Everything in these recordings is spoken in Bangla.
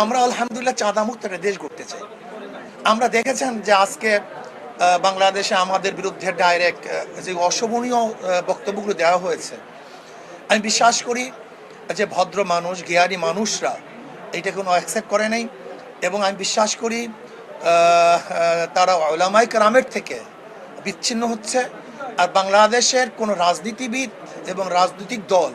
আমরা আলহামদুলিল্লাহ চাঁদামুক্ত একটা দেশ করতে চাই। আমরা দেখেছেন যে আজকে বাংলাদেশে আমাদের বিরুদ্ধে ডাইরেক্ট যে অশোভনীয় বক্তব্যগুলো দেওয়া হয়েছে। আমি বিশ্বাস করি যে ভদ্র মানুষ, জ্ঞানী মানুষরা এটা কোনো অ্যাকসেপ্ট করে নাই এবং আমি বিশ্বাস করি তারা ওলামাই কারামের থেকে বিচ্ছিন্ন হচ্ছে আর বাংলাদেশের কোনো রাজনীতিবিদ এবং রাজনৈতিক দল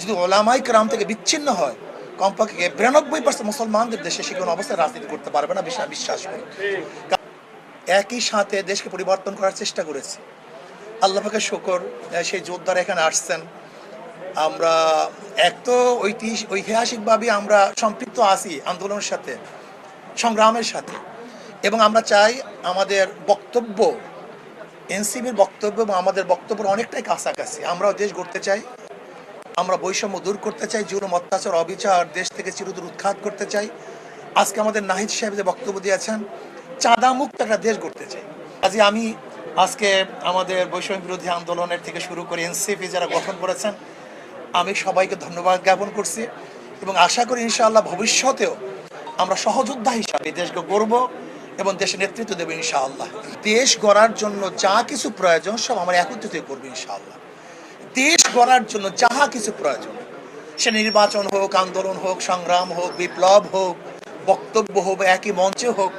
যদি ওলামাই কারাম থেকে বিচ্ছিন্ন হয় কমপক্ষে বিরানব্বই পার্সেন্ট মুসলমানদের দেশে সে কোনো অবস্থায় রাজনীতি করতে পারবে না বিশ্বাস বিশ্বাস করি। একই সাথে দেশকে পরিবর্তন করার চেষ্টা করেছি। আল্লাহকে শকর সেই যোদ্ধারা এখানে আসছেন। আমরা এক তো ঐতিহাসিক, ঐতিহাসিকভাবে আমরা সম্পৃক্ত আছি আন্দোলনের সাথে, সংগ্রামের সাথে। এবং আমরা চাই আমাদের বক্তব্য এনসিবির বক্তব্য এবং আমাদের বক্তব্যের অনেকটাই কাছাকাছি। আমরাও দেশ গড়তে চাই। আমরা বৈষম্য দূর করতে চাই জুলুম অত্যাচার, অবিচার, দেশ থেকে চিরদূর উৎখাত করতে চাই। আজকে আমাদের নাহিদ সাহেব যে বক্তব্য দিয়েছেন চাঁদা মুক্ত একটা দেশ গড়তে চাই। কাজে আমি আজকে আমাদের বৈষম্য বিরোধী আন্দোলনের থেকে শুরু করে এনসিপি যারা গঠন করেছেন, আমি সবাইকে ধন্যবাদ জ্ঞাপন করছি এবং আশা করি ইনশাআল্লাহ ভবিষ্যতেও আমরা সহযোদ্ধা হিসাবে দেশকে গড়ব এবং দেশের নেতৃত্ব দেবো ইনশাআল্লাহ। দেশ গড়ার জন্য যা কিছু প্রয়োজন সব আমরা একত্রিত করব ইনশাআল্লাহ। দেশ গড়ার জন্য যাহা কিছু প্রয়োজন, সে নির্বাচন হোক, আন্দোলন হোক, সংগ্রাম হোক, বিপ্লব হোক, বক্তব্য হোক একই মঞ্চে হোক,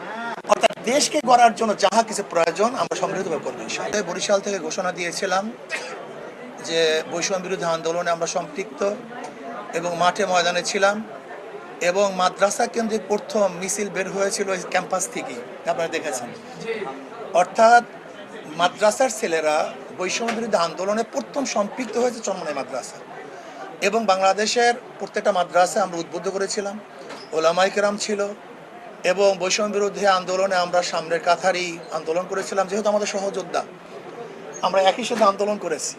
অর্থাৎ দেশকে গড়ার জন্য যাহা কিছু প্রয়োজন, আমরা সমৃদ্ধভাবে করব বরিশাল থেকে ঘোষণা দিয়েছিলাম যে বৈষম্য বিরোধী আন্দোলনে আমরা সম্পৃক্ত এবং মাঠে ময়দানে ছিলাম এবং মাদ্রাসা কেন্দ্রিক প্রথম মিছিল বের হয়েছিল ক্যাম্পাস থেকেই। আপনারা দেখেছেন। অর্থাৎ মাদ্রাসার ছেলেরা বৈষম্য বিরুদ্ধে আন্দোলনে প্রথম সম্পৃক্ত হয়েছে চন্মনাই মাদ্রাসা। এবং বাংলাদেশের প্রত্যেকটা মাদ্রাসা আমরা উদ্বুদ্ধ করেছিলাম। ওলামাই কেরাম ছিল। এবং বৈষম্য বিরুদ্ধে আন্দোলনে আমরা সামনের কাথারই আন্দোলন করেছিলাম, যেহেতু আমাদের সহযোদ্ধা। আমরা একই সাথে আন্দোলন করেছি।